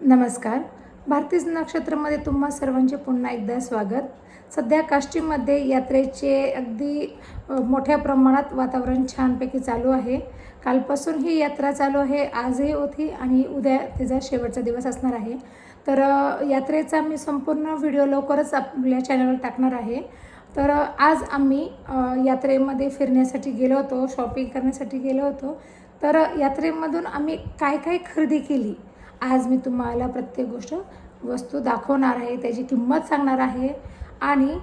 नमस्कार. भारतीय नक्षत्रमध्ये तुम्हा सर्वांचे पुन्हा एकदा स्वागत. सध्या काष्टीमध्ये यात्रेचे अगदी मोठ्या प्रमाणात वातावरण छानपैकी चालू आहे. कालपासून ही यात्रा चालू आहे आजही होती आणि उद्या तिचा शेवटचा दिवस असणार आहे. तर यात्रेचा मी संपूर्ण व्हिडिओ लवकरच आपल्या चॅनलवर टाकणार आहे. तर आज आम्ही यात्रेमध्ये फिरण्यासाठी गेलो होतो शॉपिंग करण्यासाठी गेलो होतो. तर यात्रेमधून आम्ही काय काय खरेदी केली? आज मी तुम्हाला प्रत्येक गोष्ट वस्तू दाखवणार आहे त्याची किंमत सांगणार आहे. आणि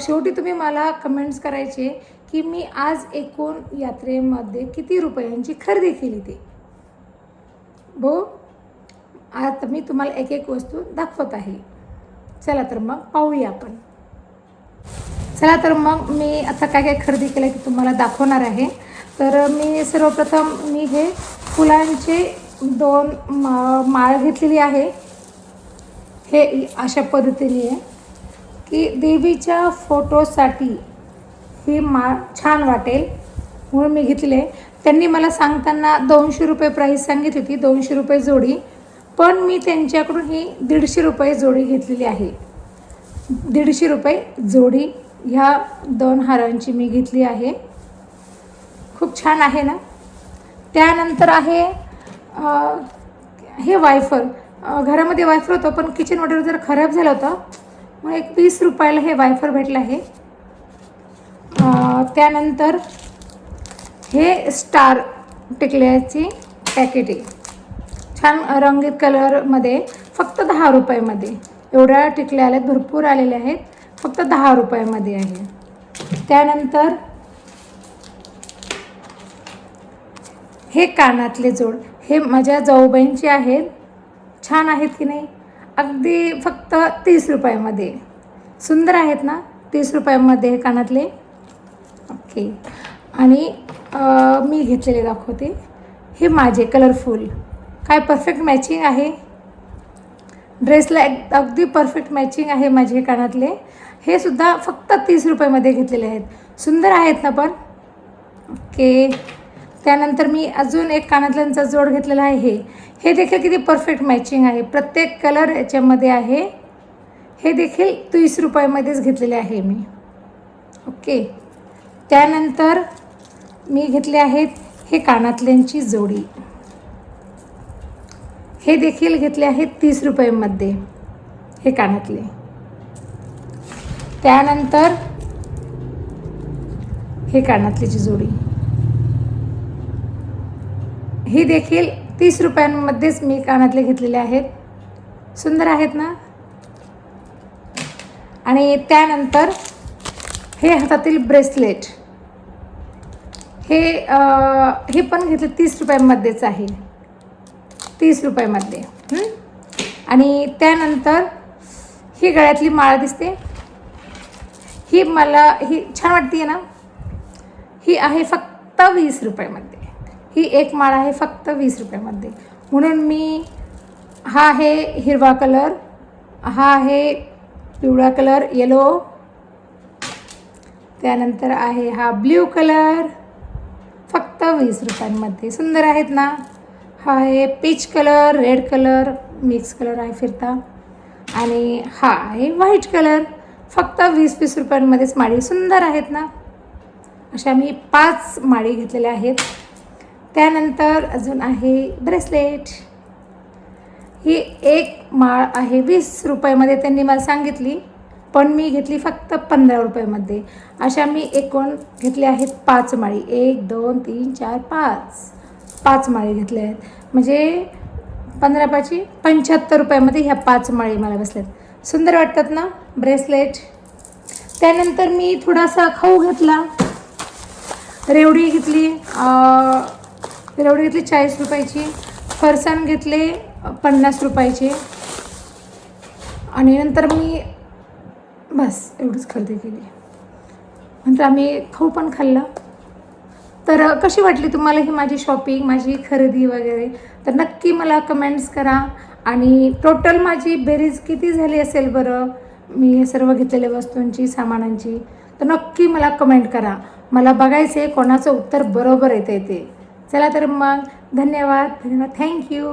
शेवटी तुम्ही मला कमेंट्स करायचे की मी आज एकूण यात्रेमध्ये किती रुपयांची खरेदी केली ते? भो आता मी तुम्हाला एक एक वस्तू दाखवत आहे. चला तर मग पाहूया आपण. चला तर मग मी आता काय काय खरेदी केलं की तुम्हाला दाखवणार आहे. तर मी सर्वप्रथम मी हे फुलांचे दोन मा माळ घेतलेली आहे. हे अशा पद्धतीने आहे की देवीच्या फोटोसाठी ही माळ छान वाटेल म्हणून मी घेतले त्यांनी मला सांगताना दोनशे रुपये प्राईस सांगितली होती दोनशे रुपये जोडी. पण मी त्यांच्याकडून ही दीडशे रुपये जोडी घेतलेली आहे. दीडशे रुपये जोडी ह्या दोन हारांची मी घेतली आहे. खूप छान आहे ना? त्यानंतर आहे हे वायफर घरामध्ये वायफर होतं पण किचन वॉटर जर खराब झालं होतं मग एक वीस रुपयाला हे वायफर भेटलं आहे. त्यानंतर हे स्टार टिकल्याची पॅकेट आहे छान रंगीत कलरमध्ये फक्त दहा रुपयामध्ये. एवढ्या टिकल्या आल्यात भरपूर आलेल्या आहेत फक्त दहा रुपयामध्ये आहे. त्यानंतर हे कानातले जोड. हे माझ्या जाऊबाईंचे आहेत. छान आहेत की नाही? अगदी फक्त तीस रुपयामध्ये. सुंदर आहेत ना? तीस रुपयामध्ये हे कानातले? ओके. आणि मी घेतलेले दाखवते. हे माझे कलरफुल काय परफेक्ट मॅचिंग आहे? ड्रेसला एक अगदी परफेक्ट मॅचिंग आहे माझे हे कानातले. हे सुद्धा फक्त तीस रुपयामध्ये घेतलेले आहेत. सुंदर आहेत ना पण? ओके. त्यानंतर मी अजून एक कानातल्यांचा जोड घेतलेला आहे. हे हे देखील किती परफेक्ट मॅचिंग आहे. प्रत्येक कलर याच्यामध्ये आहे. हे देखील तीस रुपयामध्येच घेतलेले आहे मी. ओके त्यानंतर मी घेतले आहेत हे कानातल्यांची जोडी. हे देखील घेतले आहेत तीस रुपयामध्ये हे कानातले. त्यानंतर हे कानातलीची जोडी. ही देखील तीस रुपयांमध्येच मी कानातले घेतलेले आहेत. सुंदर आहेत ना? आणि त्यानंतर हे हातातील ब्रेसलेट. हे आ, हे पण घेतले तीस रुपयांमध्येच आहे. तीस रुपयामध्ये. आणि त्यानंतर ही गळ्यातली माळ दिसते. ही मला ही छान वाटते ना? ही आहे फक्त वीस रुपयामध्ये. ही एक माळ आहे फक्त वीस रुपयामध्ये. म्हणून मी हा आहे हिरवा कलर हा आहे पिवळा कलर येलो त्यानंतर आहे हा ब्ल्यू कलर फक्त वीस रुपयांमध्ये. सुंदर आहेत ना? हा आहे peach colour red colour mix colour आहे फिरता. आणि हा आहे व्हाईट कलर फक्त वीस वीस रुपयांमध्येच माळी सुंदर आहेत ना? अशा मी पाच माळी घेतलेल्या आहेत. त्यानंतर अजून आहे ब्रेसलेट. ही एक माळ आहे वीस रुपयामध्ये त्यांनी मला सांगितली पण मी घेतली फक्त पंधरा रुपयामध्ये. अशा मी एकूण घेतले आहेत पाच माळी. एक दोन तीन चार पाच. पाच माळी घेतल्या आहेत. म्हणजे पंधरा पाची पंच्याहत्तर रुपयामध्ये ह्या पाच माळी मला बसल्यात. सुंदर वाटतात ना ब्रेसलेट? त्यानंतर मी थोडासा खाऊ घेतला. रेवडी घेतली रेवडी घेतली चाळीस रुपयाची. फरसाण घेतले पन्नास रुपयाचे. आणि नंतर मी बस एवढीच खरेदी केली. नंतर आम्ही खाऊ पण खाल्ला. तर कशी वाटली तुम्हाला ही माझी शॉपिंग माझी खरेदी वगैरे? तर नक्की मला कमेंट्स करा. आणि टोटल माझी बेरीज किती झाली असेल बरं? मी हे सर्व घेतलेल्या वस्तूंची सामानांची. तर नक्की मला कमेंट करा. मला बघायचं आहे कोणाचं उत्तर बरोबर येते ते. चला तर मग. धन्यवाद. धन्यवाद. थँक्यू